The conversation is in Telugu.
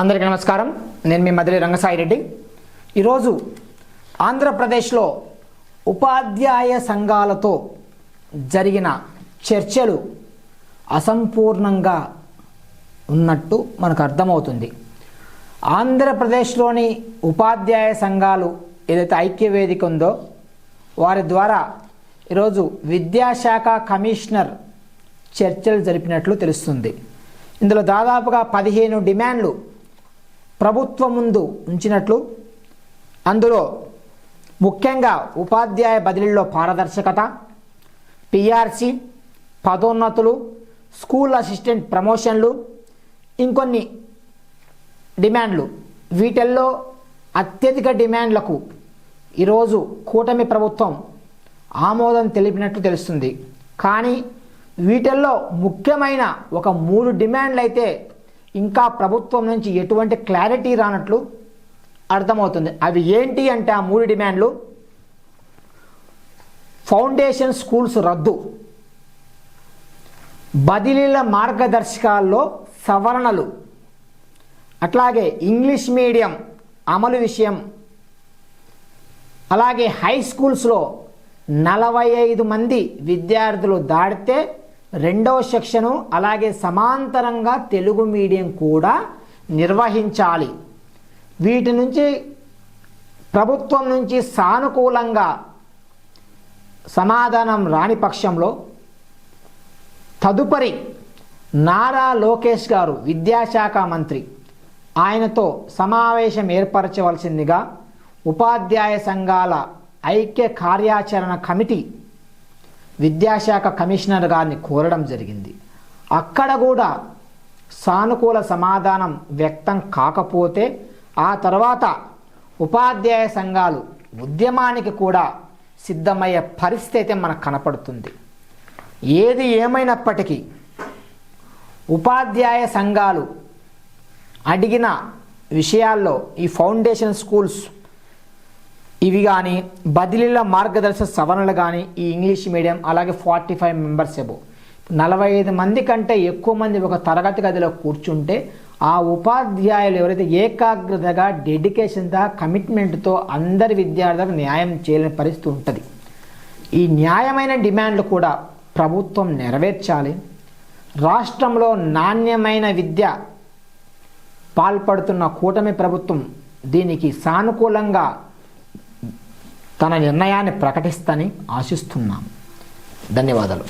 అందరికీ నమస్కారం. నేను మీ మదిలి రంగసాయి రెడ్డి. ఈరోజు ఆంధ్రప్రదేశ్లో ఉపాధ్యాయ సంఘాలతో జరిగిన చర్చలు అసంపూర్ణంగా ఉన్నట్టు మనకు అర్థమవుతుంది. ఆంధ్రప్రదేశ్లోని ఉపాధ్యాయ సంఘాలు ఏదైతే ఐక్యవేదిక ఉందో వారి ద్వారా ఈరోజు విద్యాశాఖ కమిషనర్ చర్చలు జరిపినట్లు తెలుస్తుంది. ఇందులో దాదాపుగా పదిహేను డిమాండ్లు ప్రభుత్వం ముందు ఉంచినట్లు అందులో ముఖ్యంగా ఉపాధ్యాయ బదిలీలో పారదర్శకత పిఆర్సి పదోన్నతులు స్కూల్ అసిస్టెంట్ ప్రమోషన్లు ఇంకొన్ని డిమాండ్లు. వీటిల్లో అత్యధిక డిమాండ్లకు ఈరోజు కూటమి ప్రభుత్వం ఆమోదం తెలిపినట్లు తెలుస్తుంది. కానీ వీటిల్లో ముఖ్యమైన ఒక మూడు డిమాండ్లు అయితే ఇంకా ప్రభుత్వం నుంచి ఎటువంటి క్లారిటీ రానట్లు అర్థమవుతుంది. అవి ఏంటి అంటే ఆ మూడు డిమాండ్లు. ఫౌండేషన్ స్కూల్స్ రద్దు. బదిలీల మార్గదర్శకాల్లో సవరణలు. అట్లాగే ఇంగ్లీష్ మీడియం అమలు విషయం. అలాగే హై స్కూల్స్లో నలభై ఐదు మంది విద్యార్థులు దాటితే రెండవ సెక్షను అలాగే సమాంతరంగా తెలుగు మీడియం కూడా నిర్వహించాలి. వీటి నుంచి ప్రభుత్వం నుంచి సానుకూలంగా సమాధానం రాని పక్షంలో తదుపరి నారా లోకేష్ గారు విద్యాశాఖ మంత్రి ఆయనతో సమావేశం ఏర్పరచవలసిందిగా ఉపాధ్యాయ సంఘాల ఐక్య కార్యాచరణ కమిటీ విద్యాశాఖ కమిషనర్ గారిని కోరడం జరిగింది. అక్కడ కూడా సానుకూల సమాధానం వ్యక్తం కాకపోతే ఆ తర్వాత ఉపాధ్యాయ సంఘాలు ఉద్యమానికి కూడా సిద్ధమయ్యే పరిస్థితి మనకు కనపడుతుంది. ఏది ఏమైనప్పటికీ ఉపాధ్యాయ సంఘాలు అడిగిన విషయాల్లో ఈ ఫౌండేషన్ స్కూల్స్ ఇవి కానీ బదిలీల మార్గదర్శక సవరణలు కానీ ఈ ఇంగ్లీష్ మీడియం అలాగే ఫార్టీ ఫైవ్ మెంబర్స్ ఎబో నలభై ఐదు మంది కంటే ఎక్కువ మంది ఒక తరగతి గదిలో కూర్చుంటే ఆ ఉపాధ్యాయులు ఎవరైతే ఏకాగ్రతగా డెడికేషన్తో కమిట్మెంట్తో అందరి విద్యార్థులకు న్యాయం చేయలేని పరిస్థితి ఉంటుంది. ఈ న్యాయమైన డిమాండ్లు కూడా ప్రభుత్వం నెరవేర్చాలి. రాష్ట్రంలో నాణ్యమైన విద్య పాల్పడుతున్న కూటమి ప్రభుత్వం దీనికి సానుకూలంగా తన నిర్ణయాన్ని ప్రకటిస్తని ఆశిస్తున్నాను ధన్యవాదాలు.